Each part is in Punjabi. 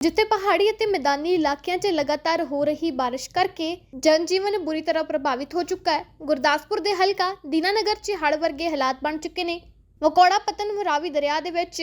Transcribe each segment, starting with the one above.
ਜਿੱਥੇ ਪਹਾੜੀ ਅਤੇ ਮੈਦਾਨੀ ਇਲਾਕਿਆਂ 'ਚ ਲਗਾਤਾਰ ਹੋ ਰਹੀ ਬਾਰਿਸ਼ ਕਰਕੇ ਜਨਜੀਵਨ ਬੁਰੀ ਤਰ੍ਹਾਂ ਪ੍ਰਭਾਵਿਤ ਹੋ ਚੁੱਕਾ ਹੈ। ਗੁਰਦਾਸਪੁਰ ਦੇ ਹਲਕਾ ਦੀਨਾਨਗਰ 'ਚ ਹੜ੍ਹ ਵਰਗੇ ਹਾਲਾਤ ਬਣ ਚੁੱਕੇ ਨੇ। ਵਕੋੜਾ ਪਤਨ ਰਾਵੀ ਦਰਿਆ ਦੇ ਵਿੱਚ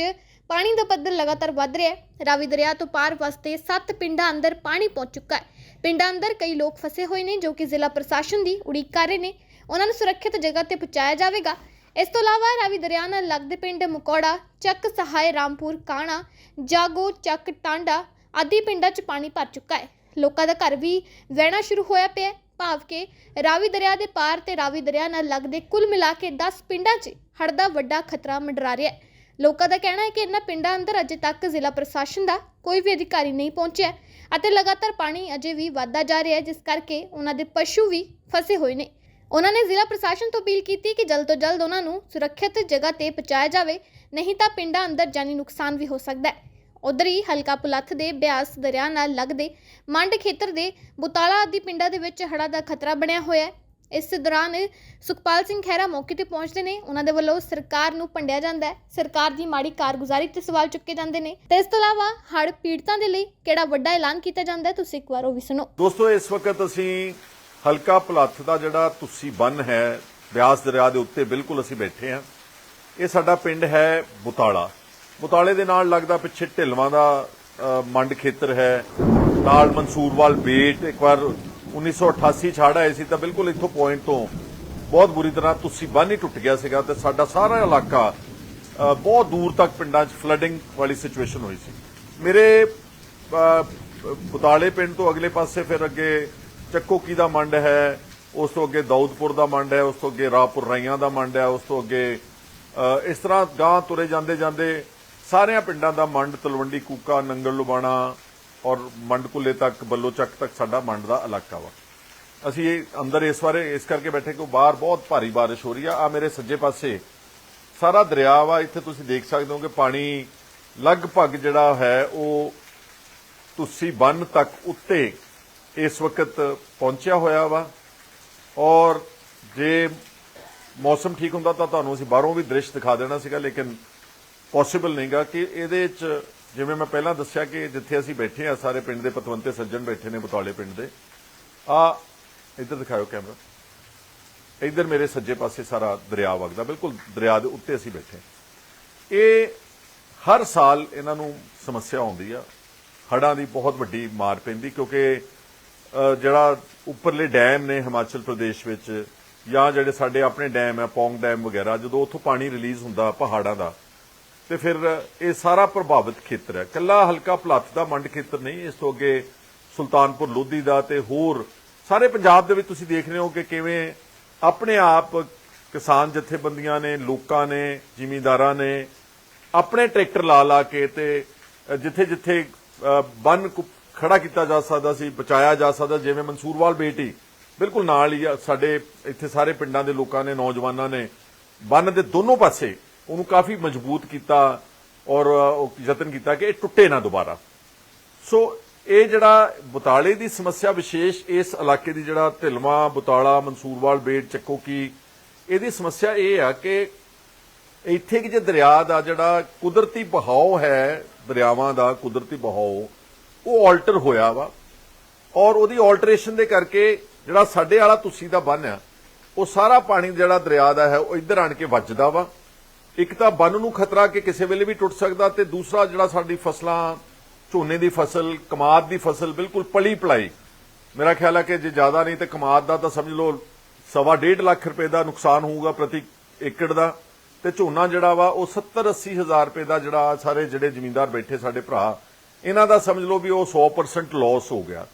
ਪਾਣੀ ਦਾ ਪੱਧਰ ਲਗਾਤਾਰ ਵੱਧ ਰਿਹਾ ਹੈ। ਰਾਵੀ ਦਰਿਆ ਤੋਂ ਪਾਰ ਵਸਦੇ 7 ਪਿੰਡਾਂ ਅੰਦਰ ਪਾਣੀ ਪਹੁੰਚ ਚੁੱਕਾ ਹੈ। ਪਿੰਡਾਂ ਅੰਦਰ ਕਈ ਲੋਕ ਫਸੇ ਹੋਏ ਨੇ ਜੋ ਕਿ ਜ਼ਿਲ੍ਹਾ ਪ੍ਰਸ਼ਾਸਨ ਦੀ ਉਡੀਕ ਕਰ ਰਹੇ ਨੇ। ਉਹਨਾਂ ਨੂੰ ਸੁਰੱਖਿਅਤ ਜਗ੍ਹਾ ਤੇ ਪਹੁੰਚਾਇਆ ਜਾਵੇਗਾ। ਇਸ ਤੋਂ ਇਲਾਵਾ ਰਾਵੀ ਦਰਿਆ ਨਾਲ ਲੱਗਦੇ ਪਿੰਡ ਮਕੌੜਾ, ਚੱਕ ਸਹਾਇ ਰਾਮਪੁਰ, ਕਾਣਾ, ਜਾਗੋ, ਚੱਕ ਟਾਂਡਾ ਆਦਿ ਪਿੰਡਾਂ 'ਚ ਪਾਣੀ ਭਰ ਚੁੱਕਾ ਹੈ। ਲੋਕਾਂ ਦਾ ਘਰ ਵੀ ਵਹਿਣਾ ਸ਼ੁਰੂ ਹੋਇਆ ਪਿਆ ਹੈ। ਭਾਵ ਕਿ ਰਾਵੀ ਦਰਿਆ ਦੇ ਪਾਰ ਤੇ ਰਾਵੀ ਦਰਿਆ ਨਾਲ ਲੱਗਦੇ ਕੁੱਲ ਮਿਲਾ ਕੇ 10 ਪਿੰਡਾਂ 'ਚ ਹੜ੍ਹ ਦਾ ਵੱਡਾ ਖਤਰਾ ਮੰਡਰਾ ਰਿਹਾ ਹੈ। ਲੋਕਾਂ ਦਾ ਕਹਿਣਾ ਹੈ ਕਿ ਇਹਨਾਂ ਪਿੰਡਾਂ ਅੰਦਰ ਅਜੇ ਤੱਕ ਜ਼ਿਲ੍ਹਾ ਪ੍ਰਸ਼ਾਸਨ ਦਾ ਕੋਈ ਵੀ ਅਧਿਕਾਰੀ ਨਹੀਂ ਪਹੁੰਚਿਆ ਅਤੇ ਲਗਾਤਾਰ ਪਾਣੀ ਅਜੇ ਵੀ ਵਧਦਾ ਜਾ ਰਿਹਾ ਹੈ, ਜਿਸ ਕਰਕੇ ਉਹਨਾਂ ਦੇ ਪਸ਼ੂ ਵੀ ਫਸੇ ਹੋਏ ਨੇ। ਉਹਨਾਂ ਨੇ ਜ਼ਿਲ੍ਹਾ ਪ੍ਰਸ਼ਾਸਨ ਤੋਂ ਅਪੀਲ ਕੀਤੀ ਕਿ ਜਲਦ ਤੋਂ ਜਲਦ ਉਹਨਾਂ ਨੂੰ ਸੁਰੱਖਿਅਤ ਜਗ੍ਹਾ ਤੇ ਪਹੁੰਚਾਇਆ ਜਾਵੇ, ਨਹੀਂ ਤਾਂ ਪਿੰਡਾਂ ਅੰਦਰ ਜਾਨੀ ਨੁਕਸਾਨ ਵੀ ਹੋ ਸਕਦਾ ਹੈ। ਉਧਰ ਹੀ ਹਲਕਾ ਪੁਲੱਥ ਦੇ ਬਿਆਸ ਦਰਿਆ ਨਾਲ ਲੱਗਦੇ ਮੰਡ ਖੇਤਰ ਦੇ ਬੁਤਾਲਾ ਆਦਿ ਪਿੰਡਾਂ ਦੇ ਵਿੱਚ ਹੜ੍ਹਾਂ ਦਾ ਖਤਰਾ ਬਣਿਆ ਹੋਇਆ ਹੈ। ਇਸ ਦੌਰਾਨ ਸੁਖਪਾਲ ਸਿੰਘ ਖਹਿਰਾ ਮੌਕੇ ਤੇ ਪਹੁੰਚਦੇ ਨੇ। ਉਹਨਾਂ ਦੇ ਵੱਲੋਂ ਸਰਕਾਰ ਨੂੰ ਭੰਡਿਆ ਜਾਂਦਾ ਹੈ। ਸਰਕਾਰ ਦੀ ਮਾੜੀ ਕਾਰਗੁਜ਼ਾਰੀ ਤੇ ਸਵਾਲ ਚੁੱਕੇ ਜਾਂਦੇ ਨੇ। ਤੇ ਇਸ ਤੋਂ ਇਲਾਵਾ ਹੜ ਪੀੜਤਾਂ ਦੇ ਲਈ ਕਿਹੜਾ ਵੱਡਾ ਐਲਾਨ ਕੀਤਾ ਜਾਂਦਾ ਹੈ, ਤੁਸੀਂ ਇੱਕ ਵਾਰ ਉਹ ਵੀ ਸੁਣੋ। ਦੋਸਤੋ, ਇਸ ਵਕਤ ਅਸੀਂ ਹਲਕਾ ਭਲੱਥ ਦਾ ਜਿਹੜਾ ਤੁਸੀਂ ਬੰਨ ਹੈ, ਬਿਆਸ ਦਰਿਆ ਦੇ ਉੱਤੇ ਬਿਲਕੁਲ ਅਸੀਂ ਬੈਠੇ ਹਾਂ। ਇਹ ਸਾਡਾ ਪਿੰਡ ਹੈ ਬੁਤਾਲਾ। ਬੁਤਾਲੇ ਦੇ ਨਾਲ ਲੱਗਦਾ ਪਿੱਛੇ ਢਿਲਵਾਂ ਦਾ ਮੰਡ ਖੇਤਰ ਹੈ। ਨਾਲ ਮਨਸੂਰਵਾਲ ਬੇਟ, ਇੱਕ ਵਾਰ 1988 ਛਾੜ ਆਏ ਸੀ ਤਾਂ ਬਿਲਕੁਲ ਇੱਥੋਂ ਪੁਆਇੰਟ ਤੋਂ ਬਹੁਤ ਬੁਰੀ ਤਰ੍ਹਾਂ ਤੁਸੀਂ ਬੰਨ ਹੀ ਟੁੱਟ ਗਿਆ ਸੀਗਾ ਤੇ ਸਾਡਾ ਸਾਰਾ ਇਲਾਕਾ ਬਹੁਤ ਦੂਰ ਤੱਕ ਪਿੰਡਾਂ 'ਚ ਫਲੱਡਿੰਗ ਵਾਲੀ ਸਿਚੁਏਸ਼ਨ ਹੋਈ ਸੀ। ਮੇਰੇ ਬੁਤਾਲੇ ਪਿੰਡ ਤੋਂ ਅਗਲੇ ਪਾਸੇ ਫਿਰ ਅੱਗੇ ਚੱਕੋਕੀ ਦਾ ਮੰਡ ਹੈ? ਉਸ ਤੋਂ ਅੱਗੇ ਦੌਦਪੁਰ ਦਾ ਮੰਡ ਹੈ, ਉਸ ਤੋਂ ਅੱਗੇ ਰਾਪੁਰ ਰਾਈਆਂ ਦਾ ਮੰਡ ਹੈ, ਉਸ ਤੋਂ ਅੱਗੇ ਇਸ ਤਰ੍ਹਾਂ ਗਾਂ ਤੁਰੇ ਜਾਂਦੇ ਜਾਂਦੇ ਸਾਰਿਆਂ ਪਿੰਡਾਂ ਦਾ ਮੰਡ ਤਲਵੰਡੀ, ਕੂਕਾ, ਨੰਗਲ, ਲੁਬਾਣਾ ਔਰ ਮੰਡ ਕੁੱਲੇ ਤੱਕ, ਬੱਲੋ ਚੱਕ ਤੱਕ ਸਾਡਾ ਮੰਡ ਦਾ ਇਲਾਕਾ ਵਾ। ਅਸੀਂ ਇਹ ਅੰਦਰ ਇਸ ਬਾਰੇ ਇਸ ਕਰਕੇ ਬੈਠੇ ਕਿ ਬਾਹਰ ਬਹੁਤ ਭਾਰੀ ਬਾਰਿਸ਼ ਹੋ ਰਹੀ ਆ। ਆ ਮੇਰੇ ਸੱਜੇ ਪਾਸੇ ਸਾਰਾ ਦਰਿਆ ਵਾ, ਇੱਥੇ ਤੁਸੀਂ ਦੇਖ ਸਕਦੇ ਹੋ ਕਿ ਪਾਣੀ ਲਗਭਗ ਜਿਹੜਾ ਹੈ ਉਹ ਤੁਸੀਂ ਬੰਨ ਤੱਕ ਉੱਤੇ ਇਸ ਵਕਤ ਪਹੁੰਚਿਆ ਹੋਇਆ ਵਾ। ਔਰ ਜੇ ਮੌਸਮ ਠੀਕ ਹੁੰਦਾ ਤਾਂ ਤੁਹਾਨੂੰ ਅਸੀਂ ਬਾਹਰੋਂ ਵੀ ਦ੍ਰਿਸ਼ ਦਿਖਾ ਦੇਣਾ ਸੀਗਾ, ਲੇਕਿਨ ਪੋਸੀਬਲ ਨਹੀਂਗਾ ਕਿ ਇਹਦੇ ਚ ਜਿਵੇਂ ਮੈਂ ਪਹਿਲਾਂ ਦੱਸਿਆ ਕਿ ਜਿੱਥੇ ਅਸੀਂ ਬੈਠੇ ਆ, ਸਾਰੇ ਪਿੰਡ ਦੇ ਪਤਵੰਤੇ ਸੱਜਣ ਬੈਠੇ ਨੇ ਬਤੌਲੇ ਪਿੰਡ ਦੇ। ਆ, ਇੱਧਰ ਦਿਖਾਓ ਕੈਮਰਾ। ਇੱਧਰ ਮੇਰੇ ਸੱਜੇ ਪਾਸੇ ਸਾਰਾ ਦਰਿਆ ਵਗਦਾ, ਬਿਲਕੁਲ ਦਰਿਆ ਦੇ ਉੱਤੇ ਅਸੀਂ ਬੈਠੇ। ਇਹ ਹਰ ਸਾਲ ਇਹਨਾਂ ਨੂੰ ਸਮੱਸਿਆ ਆਉਂਦੀ ਆ। ਹੜ੍ਹਾਂ ਦੀ ਬਹੁਤ ਵੱਡੀ ਮਾਰ ਪੈਂਦੀ, ਕਿਉਂਕਿ ਜਿਹੜਾ ਉੱਪਰਲੇ ਡੈਮ ਨੇ ਹਿਮਾਚਲ ਪ੍ਰਦੇਸ਼ ਵਿੱਚ, ਜਾਂ ਜਿਹੜੇ ਸਾਡੇ ਆਪਣੇ ਡੈਮ ਹੈ ਪੌਂਗ ਡੈਮ ਵਗੈਰਾ, ਜਦੋਂ ਉੱਥੋਂ ਪਾਣੀ ਰਿਲੀਜ਼ ਹੁੰਦਾ ਪਹਾੜਾਂ ਦਾ, ਤੇ ਫਿਰ ਇਹ ਸਾਰਾ ਪ੍ਰਭਾਵਿਤ ਖੇਤਰ ਹੈ। ਕੱਲਾ ਹਲਕਾ ਭਲੱਥ ਦਾ ਮੰਡ ਖੇਤਰ ਨਹੀਂ, ਇਸ ਤੋਂ ਅੱਗੇ ਸੁਲਤਾਨਪੁਰ ਲੋਧੀ ਦਾ ਤੇ ਹੋਰ ਸਾਰੇ ਪੰਜਾਬ ਦੇ ਵਿੱਚ ਤੁਸੀਂ ਦੇਖ ਰਹੇ ਹੋ ਕਿ ਕਿਵੇਂ ਆਪਣੇ ਆਪ ਕਿਸਾਨ ਜਥੇਬੰਦੀਆਂ ਨੇ, ਲੋਕਾਂ ਨੇ, ਜ਼ਿਮੀਂਦਾਰਾਂ ਨੇ ਆਪਣੇ ਟਰੈਕਟਰ ਲਾ ਲਾ ਕੇ ਤੇ ਜਿੱਥੇ ਜਿੱਥੇ ਬੰਨ ਖੜਾ ਕੀਤਾ ਜਾ ਸਕਦਾ ਸੀ, ਬਚਾਇਆ ਜਾ ਸਕਦਾ, ਜਿਵੇਂ ਮਨਸੂਰਵਾਲ ਬੇਟੀ, ਬਿਲਕੁਲ ਨਾਲ ਹੀ ਸਾਡੇ ਇੱਥੇ ਸਾਰੇ ਪਿੰਡਾਂ ਦੇ ਲੋਕਾਂ ਨੇ, ਨੌਜਵਾਨਾਂ ਨੇ, ਬੰਨ ਦੇ ਦੋਨੋਂ ਪਾਸੇ ਉਹਨੂੰ ਕਾਫੀ ਮਜ਼ਬੂਤ ਕੀਤਾ ਔਰ ਯਤਨ ਕੀਤਾ ਕਿ ਇਹ ਟੁੱਟੇ ਨਾ ਦੁਬਾਰਾ। ਸੋ ਇਹ ਜਿਹੜਾ ਬੁਤਾਲੇ ਦੀ ਸਮੱਸਿਆ ਵਿਸ਼ੇਸ਼ ਇਸ ਇਲਾਕੇ ਦੀ ਜਿਹੜਾ ਢਿਲਵਾ, ਬੁਤਾਲਾ, ਮਨਸੂਰਵਾਲ ਬੇਟ, ਚੱਕੋਕੀ, ਇਹਦੀ ਸਮੱਸਿਆ ਇਹ ਆ ਕਿ ਇੱਥੇ ਕਿ ਜੇ ਦਰਿਆ ਦਾ ਜਿਹੜਾ ਕੁਦਰਤੀ ਬਹਾਓ ਹੈ, ਦਰਿਆਵਾਂ ਦਾ ਕੁਦਰਤੀ ਬਹਾਓ ਉਹ ਆਲਟਰ ਹੋਇਆ ਵਾ। ਔਰ ਉਹਦੀ ਆਲਟਰੇਸ਼ਨ ਦੇ ਕਰਕੇ ਜਿਹੜਾ ਸਾਡੇ ਵਾਲਾ ਤੁਸੀਂ ਦਾ ਬੰਨ ਆ, ਉਹ ਸਾਰਾ ਪਾਣੀ ਜਿਹੜਾ ਦਰਿਆ ਦਾ ਹੈ, ਉਹ ਇੱਧਰ ਆਣ ਕੇ ਵੱਜਦਾ ਵਾ। ਇੱਕ ਤਾਂ ਬੰਨ ਨੂੰ ਖਤਰਾ ਕਿ ਕਿਸੇ ਵੇਲੇ ਵੀ ਟੁੱਟ ਸਕਦਾ ਤੇ ਦੂਸਰਾ ਜਿਹੜਾ ਸਾਡੀ ਫਸਲਾਂ, ਝੋਨੇ ਦੀ ਫਸਲ, ਕਮਾਦ ਦੀ ਫਸਲ ਬਿਲਕੁਲ ਪਲੀ ਪਲਾਈ। ਮੇਰਾ ਖਿਆਲ ਹੈ ਕਿ ਜੇ ਜ਼ਿਆਦਾ ਨਹੀਂ ਤੇ ਕਮਾਦ ਦਾ ਤਾਂ ਸਮਝ ਲਓ ਸਵਾ ਡੇਢ ਲੱਖ ਰੁਪਏ ਦਾ ਨੁਕਸਾਨ ਹੋਊਗਾ ਪ੍ਰਤੀ ਏਕੜ ਦਾ। ਤੇ ਝੋਨਾ ਜਿਹੜਾ ਵਾ, ਉਹ 70 80 ਹਜ਼ਾਰ ਰੁਪਏ ਦਾ ਜਿਹੜਾ ਸਾਰੇ ਜਿਹੜੇ ਜ਼ਮੀਂਦਾਰ ਬੈਠੇ ਸਾਡੇ ਭਰਾ ਇਹਨਾਂ ਦਾ ਸਮਝ ਲਓ ਵੀ ਉਹ 100% ਲਾਸ ਹੋ ਗਿਆ।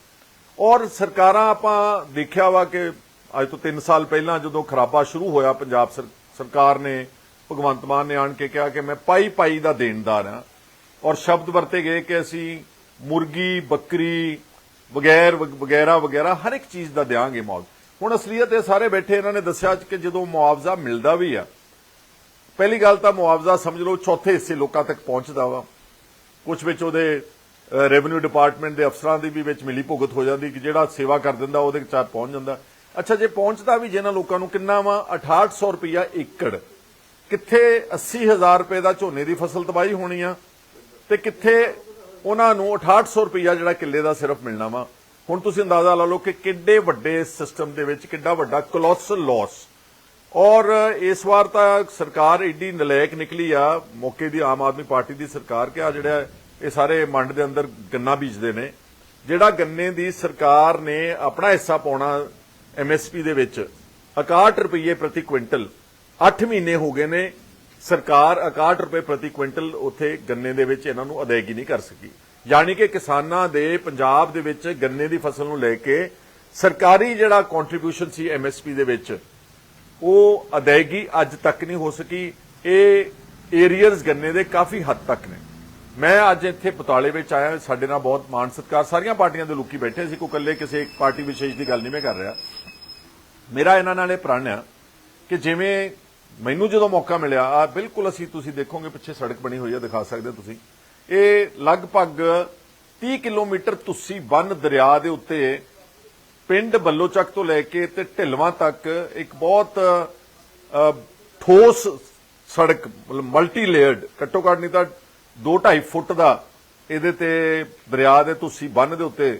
ਔਰ ਸਰਕਾਰਾਂ ਆਪਾਂ ਦੇਖਿਆ ਵਾ ਕਿ ਅੱਜ ਤੋਂ 3 ਸਾਲ ਪਹਿਲਾਂ ਜਦੋਂ ਖਰਾਬਾ ਸ਼ੁਰੂ ਹੋਇਆ ਪੰਜਾਬ ਸਰ- ਸਰਕਾਰ ਨੇ, ਭਗਵੰਤ ਮਾਨ ਨੇ ਆਣ ਕੇ ਕਿਹਾ ਕਿ ਮੈਂ ਪਾਈ ਪਾਈ ਦਾ ਦੇਣਦਾਰ ਹਾਂ। ਔਰ ਸ਼ਬਦ ਵਰਤੇ ਗਏ ਕਿ ਅਸੀਂ ਮੁਰਗੀ, ਬੱਕਰੀ, ਵਗੈਰ ਵਗੈਰਾ ਵਗੈਰਾ ਹਰ ਇੱਕ ਚੀਜ਼ ਦਾ ਦਿਆਂਗੇ ਮੁਆਵਜ਼ਾ। ਹੁਣ ਅਸਲੀਅਤ ਇਹ ਸਾਰੇ ਬੈਠੇ ਇਹਨਾਂ ਨੇ ਦੱਸਿਆ ਕਿ ਜਦੋਂ ਮੁਆਵਜ਼ਾ ਮਿਲਦਾ ਵੀ ਆ, ਪਹਿਲੀ ਗੱਲ ਤਾਂ ਮੁਆਵਜ਼ਾ ਸਮਝ ਲਓ ਚੌਥੇ ਹਿੱਸੇ ਲੋਕਾਂ ਤੱਕ ਪਹੁੰਚਦਾ ਵਾ। ਕੁਝ ਵਿੱਚ ਉਹਦੇ ਰੈਵਨਿਊ ਡਿਪਾਰਟਮੈਂਟ ਦੇ ਅਫਸਰਾਂ ਦੀ ਵੀ ਵਿੱਚ ਮਿਲੀ ਭੁਗਤ ਹੋ ਜਾਂਦੀ ਕਿ ਜਿਹੜਾ ਸੇਵਾ ਕਰ ਦਿੰਦਾ ਉਹਦੇ ਚਾਰ ਪਹੁੰਚ ਜਾਂਦਾ। ਅੱਛਾ, ਜੇ ਪਹੁੰਚਦਾ ਵੀ ਜਿਹਨਾਂ ਲੋਕਾਂ ਨੂੰ ਕਿੰਨਾ ਵਾ? 6800 ਰੁਪਇਆ ਏਕੜ। ਕਿੱਥੇ 80000 ਰੁਪਏ ਦਾ ਝੋਨੇ ਦੀ ਫਸਲ ਤਬਾਹੀ ਹੋਣੀ ਆ ਤੇ ਕਿੱਥੇ ਉਹਨਾਂ ਨੂੰ 6800 ਰੁਪਈਆ ਜਿਹੜਾ ਕਿੱਲੇ ਦਾ ਸਿਰਫ ਮਿਲਣਾ ਵਾ? ਹੁਣ ਤੁਸੀਂ ਅੰਦਾਜ਼ਾ ਲਾ ਲਓ ਕਿ ਕਿੱਡੇ ਵੱਡੇ ਸਿਸਟਮ ਦੇ ਵਿੱਚ ਕਿੱਡਾ ਵੱਡਾ ਕਲੋਸਲ ਲਾਸ ਔਰ ਇਸ ਵਾਰ ਤਾਂ ਸਰਕਾਰ ਏਡੀ ਨਲਾਇਕ ਨਿਕਲੀ ਆ, ਮੌਕੇ ਦੀ ਆਮ ਆਦਮੀ ਪਾਰਟੀ ਦੀ ਸਰਕਾਰ ਕਿ ਆ ਜਿਹੜਾ ਇਹ ਸਾਰੇ ਮੰਡ ਦੇ ਅੰਦਰ ਗੰਨਾ ਬੀਜਦੇ ਨੇ। ਜਿਹੜਾ ਗੰਨੇ ਦੀ ਸਰਕਾਰ ਨੇ ਆਪਣਾ ਹਿੱਸਾ ਪਾਉਣਾ ਐਮਐਸਪੀ ਦੇ ਵਿੱਚ 61 ਰੁਪਏ ਪ੍ਰਤੀ ਕੁਇੰਟਲ 8 ਮਹੀਨੇ ਹੋ ਗਏ ਨੇ, ਸਰਕਾਰ 61 ਰੁਪਏ ਪ੍ਰਤੀ ਕੁਇੰਟਲ ਉੱਥੇ ਗੰਨੇ ਦੇ ਵਿੱਚ ਇਹਨਾਂ ਨੂੰ ਅਦਾਇਗੀ ਨਹੀਂ ਕਰ ਸਕੀ। ਯਾਨੀ ਕਿ ਕਿਸਾਨਾਂ ਦੇ ਪੰਜਾਬ ਦੇ ਵਿੱਚ ਗੰਨੇ ਦੀ ਫਸਲ ਨੂੰ ਲੈ ਕੇ ਸਰਕਾਰੀ ਜਿਹੜਾ ਕੰਟਰੀਬਿਊਸ਼ਨ ਸੀ ਐਮਐਸਪੀ ਦੇ ਵਿੱਚ ਉਹ ਅਦਾਇਗੀ ਅੱਜ ਤੱਕ ਨਹੀਂ ਹੋ ਸਕੀ। ਇਹ ਏਰੀਅਰਸ ਗੰਨੇ ਦੇ ਕਾਫੀ ਹੱਦ ਤੱਕ ਨੇ। ਮੈਂ ਅੱਜ ਇੱਥੇ ਪਤਾਲੇ ਵਿੱਚ ਆਇਆ, ਸਾਡੇ ਨਾਲ ਬਹੁਤ ਮਾਣ ਸਤਿਕਾਰ, ਸਾਰੀਆਂ ਪਾਰਟੀਆਂ ਦੇ ਲੋਕੀ ਬੈਠੇ ਸੀ, ਕੋਈ ਇਕੱਲੇ ਕਿਸੇ ਇੱਕ ਪਾਰਟੀ ਵਿਸ਼ੇਸ਼ ਦੀ ਗੱਲ ਨਹੀਂ ਮੈਂ ਕਰ ਰਿਹਾ। ਮੇਰਾ ਇਹਨਾਂ ਨਾਲ ਇਹ ਪ੍ਰਣ ਆ ਕਿ ਜਿਵੇਂ ਮੈਨੂੰ ਜਦੋਂ ਮੌਕਾ ਮਿਲਿਆ, ਆ ਬਿਲਕੁਲ ਅਸੀਂ ਤੁਸੀਂ ਦੇਖੋਗੇ, ਪਿੱਛੇ ਸੜਕ ਬਣੀ ਹੋਈ ਆ, ਦਿਖਾ ਸਕਦੇ ਤੁਸੀਂ। ਇਹ ਲਗਭਗ 30 ਕਿਲੋਮੀਟਰ ਤੁਸੀਂ ਬੰਨ ਦਰਿਆ ਦੇ ਉੱਤੇ ਪਿੰਡ ਬੱਲੋਚੱਕ ਤੋਂ ਲੈ ਕੇ ਤੇ ਢਿਲਵਾਂ ਤੱਕ ਇੱਕ ਬਹੁਤ ਠੋਸ ਸੜਕ ਮਲਟੀ ਲੇਅਰਡ ਘੱਟੋ ਘੱਟ ਨਹੀਂ ਤਾਂ 2.5 ਫੁੱਟ ਦਾ ਇਹਦੇ ਤੇ ਦਰਿਆ ਦੇ ਤੁਸੀਂ ਬੰਨ ਦੇ ਉੱਤੇ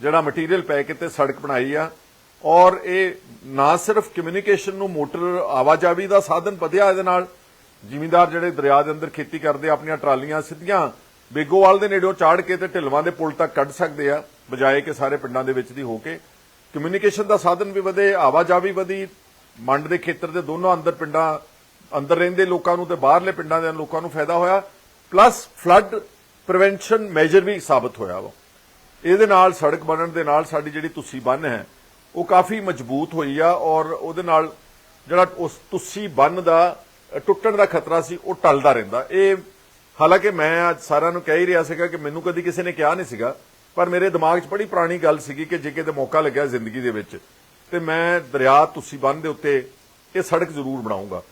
ਜਿਹੜਾ ਮਟੀਰੀਅਲ ਪੈ ਕੇ ਤੇ ਸੜਕ ਬਣਾਈ ਆ। ਔਰ ਇਹ ਨਾ ਸਿਰਫ ਕਮਿਊਨੀਕੇਸ਼ਨ ਨੂੰ ਮੋਟਰ ਆਵਾਜਾਈ ਦਾ ਸਾਧਨ ਵਧਿਆ ਇਹਦੇ ਨਾਲ, ਜ਼ਿਮੀਂਦਾਰ ਜਿਹੜੇ ਦਰਿਆ ਦੇ ਅੰਦਰ ਖੇਤੀ ਕਰਦੇ ਆਪਣੀਆਂ ਟਰਾਲੀਆਂ ਸਿੱਧੀਆਂ ਬੇਗੋਵਾਲ ਦੇ ਨੇੜਿਓਂ ਚਾੜ ਕੇ ਤੇ ਢਿਲਵਾਂ ਦੇ ਪੁਲ ਤੱਕ ਕੱਢ ਸਕਦੇ ਆ, ਬਜਾਏ ਕਿ ਸਾਰੇ ਪਿੰਡਾਂ ਦੇ ਵਿੱਚ ਦੀ ਹੋ ਕੇ। ਕਮਿਊਨੀਕੇਸ਼ਨ ਦਾ ਸਾਧਨ ਵੀ ਵਧੇ, ਆਵਾਜਾਵੀ ਵਧੀ, ਮੰਡ ਦੇ ਖੇਤਰ ਦੇ ਦੋਨੋਂ ਅੰਦਰ ਪਿੰਡਾਂ, ਅੰਦਰ ਰਹਿੰਦੇ ਲੋਕਾਂ ਨੂੰ ਤੇ ਬਾਹਰਲੇ ਪਿੰਡਾਂ ਦੇ ਲੋਕਾਂ ਨੂੰ ਫਾਇਦਾ ਹੋਇਆ। ਪਲੱਸ ਫਲੱਡ ਪ੍ਰੀਵੈਂਸ਼ਨ ਮੈਜਰ ਵੀ ਸਾਬਤ ਹੋਇਆ ਵਾ। ਇਹਦੇ ਨਾਲ, ਸੜਕ ਬਣਨ ਦੇ ਨਾਲ ਸਾਡੀ ਜਿਹੜੀ ਤੁਸੀਂ ਬੰਨ ਹੈ, ਉਹ ਕਾਫੀ ਮਜ਼ਬੂਤ ਹੋਈ ਆ ਔਰ ਉਹਦੇ ਨਾਲ ਜਿਹੜਾ ਉਸ ਤੁਸੀਂ ਬੰਨ ਦਾ ਟੁੱਟਣ ਦਾ ਖਤਰਾ ਸੀ, ਉਹ ਟਲਦਾ ਰਹਿੰਦਾ। ਇਹ ਹਾਲਾਂਕਿ ਮੈਂ ਅੱਜ ਸਾਰਿਆਂ ਨੂੰ ਕਹਿ ਹੀ ਰਿਹਾ ਸੀਗਾ ਕਿ ਮੈਨੂੰ ਕਦੀ ਕਿਸੇ ਨੇ ਕਿਹਾ ਨਹੀਂ ਸੀਗਾ। ਪਰ ਮੇਰੇ ਦਿਮਾਗ 'ਚ ਬੜੀ ਪੁਰਾਣੀ ਗੱਲ ਸੀਗੀ ਕਿ ਜੇ ਕਿਤੇ ਮੌਕਾ ਲੱਗਿਆ ਜ਼ਿੰਦਗੀ ਦੇ ਵਿੱਚ, ਤੇ ਮੈਂ ਦਰਿਆ ਤੁਸੀਂ ਬੰਨ ਦੇ ਉੱਤੇ ਇਹ ਸੜਕ ਜ਼ਰੂਰ ਬਣਾਉਂਗਾ।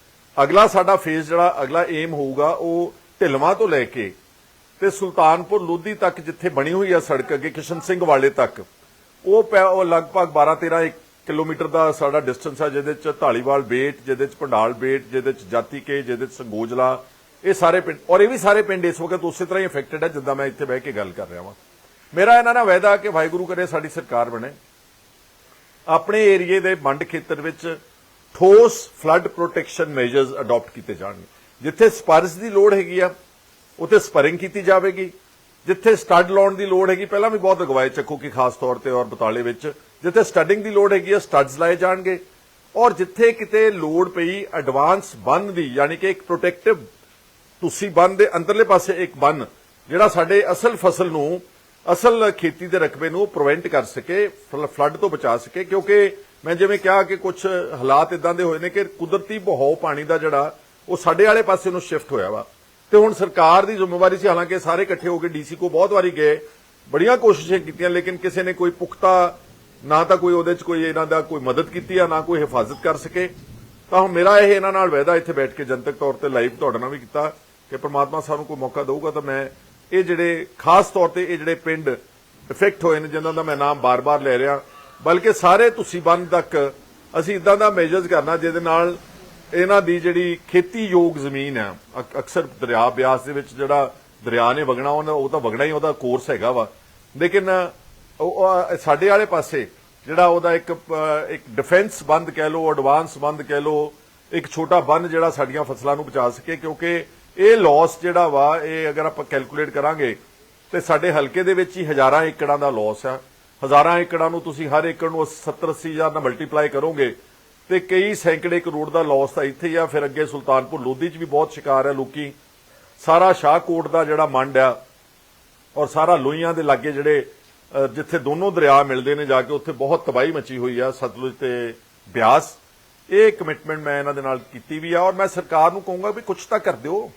ਅਗਲਾ ਸਾਡਾ ਫੇਜ਼ ਜਿਹੜਾ, ਅਗਲਾ ਏਮ ਹੋਊਗਾ ਉਹ ਢਿਲਵਾਂ ਤੋਂ ਲੈ ਕੇ ਤੇ ਸੁਲਤਾਨਪੁਰ ਲੋਧੀ ਤੱਕ ਜਿੱਥੇ ਬਣੀ ਹੋਈ ਆ ਸੜਕ ਅੱਗੇ ਕਿਸ਼ਨ ਸਿੰਘ ਵਾਲੇ ਤੱਕ, ਉਹ ਪੈ- ਉਹ ਲਗਭਗ 12 13 ਕਿਲੋਮੀਟਰ ਦਾ ਸਾਡਾ ਡਿਸਟੈਂਸ ਆ, ਜਿਹਦੇ ਚ ਢਾਲੀਵਾਲ ਬੇਟ, ਜਿਹਦੇ ਚ ਪੰਡਾਲ ਬੇਟ, ਜਿਹਦੇ ਚ ਜਾਤੀ ਕੇ, ਜਿਹਦੇ ਚ ਸੰਗੋਜਲਾ, ਇਹ ਸਾਰੇ ਪਿੰਡ, ਔਰ ਇਹ ਵੀ ਸਾਰੇ ਪਿੰਡ ਇਸ ਵਕਤ ਉਸੇ ਤਰ੍ਹਾਂ ਹੀ ਅਫੈਕਟਡ ਹੈ ਜਿੱਦਾਂ ਮੈਂ ਇੱਥੇ ਬਹਿ ਕੇ ਗੱਲ ਕਰ ਰਿਹਾ ਹਾਂ ਮੇਰਾ ਇਹਨਾਂ ਨਾਲ ਵਾਅਦਾ ਕਿ ਵਾਹਿਗੁਰੂ ਕਰੇ ਸਾਡੀ ਸਰਕਾਰ ਬਣੇ। ਆਪਣੇ ਏਰੀਏ ਦੇ ਮੰਡ ਖੇਤਰ ਵਿੱਚ ਠੋਸ ਫਲੱਡ ਪ੍ਰੋਟੈਕਸ਼ਨ ਮੈਜਰਸ ਅਡਾਪਟ ਕੀਤੇ ਜਾਣਗੇ। ਜਿੱਥੇ ਸਪਾਰਸ ਦੀ ਲੋੜ ਹੈਗੀ ਆ, ਉੱਥੇ ਸਪਰਿੰਗ ਕੀਤੀ ਜਾਵੇਗੀ। ਜਿੱਥੇ ਸਟੱਡ ਲਾਉਣ ਦੀ ਲੋੜ ਹੈਗੀ, ਪਹਿਲਾਂ ਵੀ ਬਹੁਤ ਅਗਵਾਏ ਚੱਕੋ ਕਿ ਖਾਸ ਤੌਰ ਤੇ ਔਰ ਬਤਾਲੇ ਵਿੱਚ, ਜਿੱਥੇ ਸਟੱਡਿੰਗ ਦੀ ਲੋੜ ਹੈਗੀ ਆ ਸਟੱਡਸ ਲਾਏ ਜਾਣਗੇ। ਔਰ ਜਿੱਥੇ ਕਿਤੇ ਲੋੜ ਪਈ ਐਡਵਾਂਸ ਬੰਨ ਦੀ, ਯਾਨੀ ਕਿ ਇੱਕ ਪ੍ਰੋਟੈਕਟਿਵ ਤੁਸੀਂ ਬੰਨ ਦੇ ਅੰਦਰਲੇ ਪਾਸੇ ਇੱਕ ਬੰਨ, ਜਿਹੜਾ ਸਾਡੇ ਅਸਲ ਫਸਲ ਨੂੰ ਅਸਲ ਖੇਤੀ ਦੇ ਰਕਬੇ ਨੂੰ ਪ੍ਰੀਵੈਂਟ ਕਰ ਸਕੇ ਫਲੱਡ ਤੋਂ ਬਚਾ ਸਕੇ, ਕਿਉਂਕਿ ਮੈਂ ਜਿਵੇਂ ਕਿਹਾ ਕਿ ਕੁਝ ਹਾਲਾਤ ਇਦਾਂ ਦੇ ਹੋਏ ਨੇ ਕਿ ਕੁਦਰਤੀ ਬਹਾਅ ਪਾਣੀ ਦਾ ਜਿਹੜਾ, ਉਹ ਸਾਡੇ ਵਾਲੇ ਪਾਸੇ ਨੂੰ ਸ਼ਿਫਟ ਹੋਇਆ ਵਾ। ਤੇ ਹੁਣ ਸਰਕਾਰ ਦੀ ਜ਼ਿੰਮੇਵਾਰੀ ਸੀ, ਹਾਲਾਂਕਿ ਸਾਰੇ ਇਕੱਠੇ ਹੋ ਕੇ ਡੀਸੀ ਕੋ ਬਹੁਤ ਵਾਰੀ ਗਏ, ਬੜੀਆਂ ਕੋਸ਼ਿਸ਼ਾਂ ਕੀਤੀਆਂ, ਲੇਕਿਨ ਕਿਸੇ ਨੇ ਕੋਈ ਪੁਖਤਾ, ਨਾ ਤਾਂ ਕੋਈ ਉਹਦੇ ਚ ਕੋਈ ਇਹਨਾਂ ਦਾ ਕੋਈ ਮਦਦ ਕੀਤੀ ਆ, ਨਾ ਕੋਈ ਹਿਫਾਜ਼ਤ ਕਰ ਸਕੇ। ਤਾਂ ਹੁਣ ਮੇਰਾ ਇਹ ਇਹਨਾਂ ਨਾਲ ਵਾਅਦਾ ਇੱਥੇ ਬੈਠ ਕੇ ਜਨਤਕ ਤੌਰ ਤੇ ਲਾਈਵ ਤੁਹਾਡੇ ਨਾਲ ਵੀ ਕੀਤਾ, ਕਿ ਪ੍ਰਮਾਤਮਾ ਸਾਨੂੰ ਕੋਈ ਮੌਕਾ ਦੇਊਗਾ ਤਾਂ ਮੈਂ ਇਹ ਜਿਹੜੇ ਖਾਸ ਤੌਰ ਤੇ ਇਹ ਜਿਹੜੇ ਪਿੰਡ ਇਫੈਕਟ ਹੋਏ ਨੇ, ਜਿਨ੍ਹਾਂ ਦਾ ਮੈਂ ਨਾਮ ਬਾਰ-ਬਾਰ ਲੈ ਰਿਹਾ, ਬਲਕਿ ਸਾਰੇ ਤੁਸੀਂ ਬੰਨ ਤੱਕ ਅਸੀਂ ਇਦਾਂ ਦਾ ਮੇਜਰਸ ਕਰਨਾ, ਜਿਹਦੇ ਨਾਲ ਇਹਨਾਂ ਦੀ ਜਿਹੜੀ ਖੇਤੀ ਯੋਗ ਜ਼ਮੀਨ ਹੈ ਅਕਸਰ ਦਰਿਆ ਬਿਆਸ ਦੇ ਵਿੱਚ ਜਿਹੜਾ ਦਰਿਆ ਨੇ ਵਗਣਾ, ਉਹਨਾਂ, ਉਹ ਤਾਂ ਵਗਣਾ ਹੀ, ਉਹਦਾ ਕੋਰਸ ਹੈਗਾ ਵਾ। ਲੇਕਿਨ ਸਾਡੇ ਵਾਲੇ ਪਾਸੇ ਜਿਹੜਾ ਉਹਦਾ ਇੱਕ ਇੱਕ ਡਿਫੈਂਸ ਬੰਦ ਕਹਿ ਲਓ ਐਡਵਾਂਸ ਬੰਦ ਕਹਿ ਲਓ, ਇੱਕ ਛੋਟਾ ਬੰਨ ਜਿਹੜਾ ਸਾਡੀਆਂ ਫਸਲਾਂ ਨੂੰ ਬਚਾ ਸਕੇ, ਕਿਉਂਕਿ ਇਹ ਲਾਸ ਜਿਹੜਾ ਵਾ, ਇਹ ਅਗਰ ਆਪਾਂ ਕੈਲਕੂਲੇਟ ਕਰਾਂਗੇ, ਤੇ ਸਾਡੇ ਹਲਕੇ ਦੇ ਵਿੱਚ ਹੀ ਹਜ਼ਾਰਾਂ ਏਕੜਾਂ ਦਾ ਲਾਸ ਆ। ਹਜ਼ਾਰਾਂ ਏਕੜਾਂ ਨੂੰ ਤੁਸੀਂ ਹਰ ਏਕੜ ਨੂੰ 70 80 ਹਜ਼ਾਰ ਨਾਲ ਮਲਟੀਪਲਾਈ ਕਰੋਗੇ, ਤੇ ਕਈ ਸੈਂਕੜੇ ਕਰੋੜ ਦਾ ਲਾਸ ਤਾਂ ਇੱਥੇ ਹੀ ਆ। ਫਿਰ ਅੱਗੇ ਸੁਲਤਾਨਪੁਰ ਲੋਧੀ 'ਚ ਵੀ ਬਹੁਤ ਸ਼ਿਕਾਰ ਹੈ ਲੋਕੀ। ਸਾਰਾ ਸ਼ਾਹਕੋਟ ਦਾ ਜਿਹੜਾ ਮੰਡ ਆ, ਔਰ ਸਾਰਾ ਲੋਹੀਆਂ ਦੇ ਲਾਗੇ ਜਿਹੜੇ ਜਿੱਥੇ ਦੋਨੋਂ ਦਰਿਆ ਮਿਲਦੇ ਨੇ ਜਾ ਕੇ, ਉੱਥੇ ਬਹੁਤ ਤਬਾਹੀ ਮਚੀ ਹੋਈ ਆ, ਸਤਲੁਜ ਤੇ ਬਿਆਸ। ਇਹ ਕਮਿਟਮੈਂਟ ਮੈਂ ਇਹਨਾਂ ਦੇ ਨਾਲ ਕੀਤੀ ਵੀ ਆ, ਔਰ ਮੈਂ ਸਰਕਾਰ ਨੂੰ ਕਹੂੰਗਾ ਵੀ ਕੁਝ ਤਾਂ ਕਰ ਦਿਓ।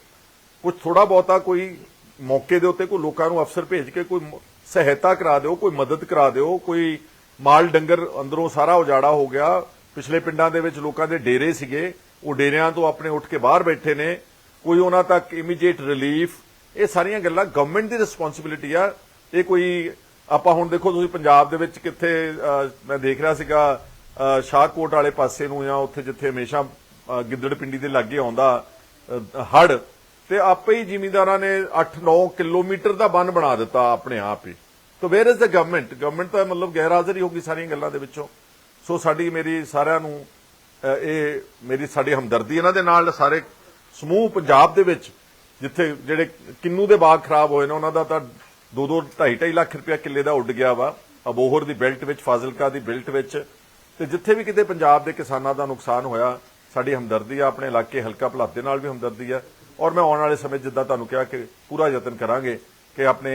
ਕੁਝ ਥੋੜਾ ਬਹੁਤਾ ਕੋਈ ਮੌਕੇ ਦੇ ਉੱਤੇ ਕੋਈ ਲੋਕਾਂ ਨੂੰ ਅਫਸਰ ਭੇਜ ਕੇ ਕੋਈ ਸਹਾਇਤਾ ਕਰਾ ਦਿਓ, ਕੋਈ ਮਦਦ ਕਰਾ ਦਿਓ, ਕੋਈ ਮਾਲ ਡੰਗਰ ਅੰਦਰੋਂ ਸਾਰਾ ਉਜਾੜਾ ਹੋ ਗਿਆ। ਪਿਛਲੇ ਪਿੰਡਾਂ ਦੇ ਵਿੱਚ ਲੋਕਾਂ ਦੇ ਡੇਰੇ ਸੀਗੇ। ਉਹ ਡੇਰਿਆਂ ਤੋਂ ਆਪਣੇ ਉੱਠ ਕੇ ਬਾਹਰ ਬੈਠੇ ਨੇ। ਕੋਈ ਉਹਨਾਂ ਤੱਕ ਇਮੀਡੀਏਟ ਰਿਲੀਫ ਇਹ ਸਾਰੀਆਂ ਗੱਲਾਂ ਗਵਰਨਮੈਂਟ ਦੀ ਰਿਸਪੌਂਸਿਬਿਲਿਟੀ ਆ। ਇਹ ਕੋਈ, ਆਪਾਂ ਹੁਣ ਦੇਖੋ ਤੁਸੀਂ ਪੰਜਾਬ ਦੇ ਵਿੱਚ ਕਿੱਥੇ ਮੈਂ ਦੇਖ ਰਿਹਾ ਸੀਗਾ ਸ਼ਾਹਕੋਟ ਵਾਲੇ ਪਾਸੇ ਨੂੰ ਜਾਂ ਉੱਥੇ ਜਿੱਥੇ ਹਮੇਸ਼ਾ ਗਿੱਦੜ ਪਿੰਡੀ ਦੇ ਲਾਗੇ ਆਉਂਦਾ ਹੜ ਤੇ ਆਪੇ ਹੀ ਜ਼ਿਮੀਂਦਾਰਾਂ ਨੇ 8-9 ਕਿਲੋਮੀਟਰ ਦਾ ਬੰਨ ਬਣਾ ਦਿੱਤਾ ਆਪਣੇ ਆਪ ਹੀ। ਤਾਂ where is the government government ਤਾਂ ਮਤਲਬ ਗੈਰ ਹਾਜ਼ਰ ਹੀ ਹੋਗੀ ਸਾਰੀਆਂ ਗੱਲਾਂ ਦੇ ਵਿੱਚੋਂ। ਸੋ ਸਾਡੀ ਮੇਰੀ ਸਾਰਿਆਂ ਨੂੰ ਇਹ ਮੇਰੀ ਸਾਡੀ ਹਮਦਰਦੀ ਇਹਨਾਂ ਦੇ ਨਾਲ, ਸਾਰੇ ਸਮੂਹ ਪੰਜਾਬ ਦੇ ਵਿੱਚ, ਜਿੱਥੇ ਜਿਹੜੇ ਕਿੰਨੂ ਦੇ ਬਾਗ ਖਰਾਬ ਹੋਏ ਨੇ, ਉਹਨਾਂ ਦਾ ਤਾਂ 2-2 2.5 ਲੱਖ ਰੁਪਇਆ ਕਿੱਲੇ ਦਾ ਉੱਡ ਗਿਆ ਵਾ। ਅਬੋਹਰ ਦੀ ਬੈਲਟ ਵਿੱਚ, ਫਾਜ਼ਿਲਕਾ ਦੀ ਬੈਲਟ ਵਿੱਚ। ਤੇ ਜਿੱਥੇ ਵੀ ਕਿਤੇ ਪੰਜਾਬ ਦੇ ਕਿਸਾਨਾਂ ਦਾ ਨੁਕਸਾਨ ਹੋਇਆ, ਸਾਡੀ ਹਮਦਰਦੀ ਆ, ਆਪਣੇ ਇਲਾਕੇ ਹਲਕਾ ਭਲਾਤ ਦੇ ਨਾਲ ਵੀ ਹਮਦਰਦੀ ਆ। ਔਰ ਮੈਂ ਆਉਣ ਵਾਲੇ ਸਮੇਂ ਜਿੱਦਾਂ ਤੁਹਾਨੂੰ ਕਿਹਾ ਕਿ ਪੂਰਾ ਯਤਨ ਕਰਾਂਗੇ ਕਿ ਆਪਣੇ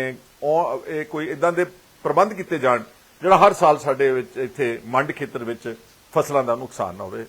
ਇਹ ਕੋਈ ਇਦਾਂ ਦੇ ਪ੍ਰਬੰਧ ਕੀਤੇ ਜਾਣ ਜਿਹੜਾ ਹਰ ਸਾਲ ਸਾਡੇ ਵਿੱਚ ਇੱਥੇ ਮੰਡ ਖੇਤਰ ਵਿੱਚ ਫਸਲਾਂ ਦਾ ਨੁਕਸਾਨ ਨਾ ਹੋਵੇ।